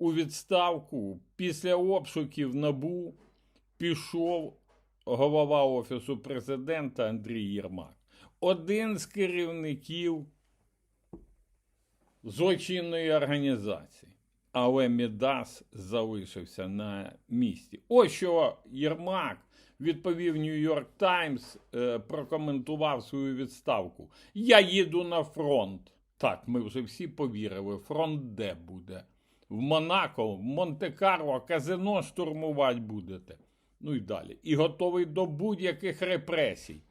у відставку після обшуків НАБУ пішов голова Офісу президента Андрій Єрмак. Один з керівників злочинної організації. Але Мідас залишився на місці. Ось що Єрмак відповів Нью-Йорк Таймс, е, прокоментував свою відставку. Я їду на фронт. Так, ми вже всі повірили. Фронт де буде? В Монако, в Монте-Карло, казино штурмувати будете. Ну і далі. І готовий до будь-яких репресій.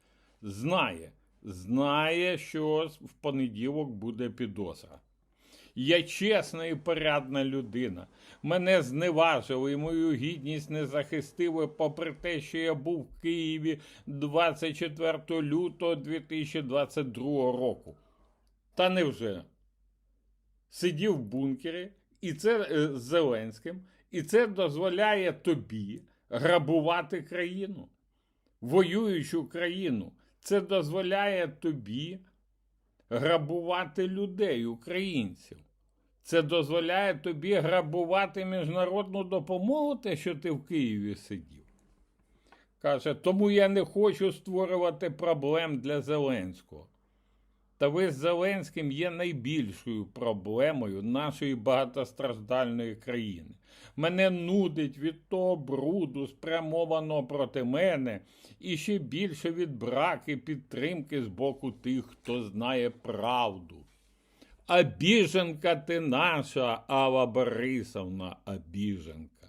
Знає, знає, що в понеділок буде підозра. Я чесна і порядна людина. Мене зневажили і мою гідність не захистили, попри те, що я був в Києві 24 лютого 2022 року. Та невже? Сидів в бункері, і це е, з Зеленським, і це дозволяє тобі грабувати країну, воюючу країну. Це дозволяє тобі грабувати людей, українців. Це дозволяє тобі грабувати міжнародну допомогу, те, що ти в Києві сидів. Каже, тому я не хочу створювати проблем для Зеленського. Та ви з Зеленським є найбільшою проблемою нашої багатостраждальної країни. Мене нудить від того бруду, спрямованого проти мене, і ще більше від браки підтримки з боку тих, хто знає правду. Обіженка ти наша, Алла Борисовна, обіженка.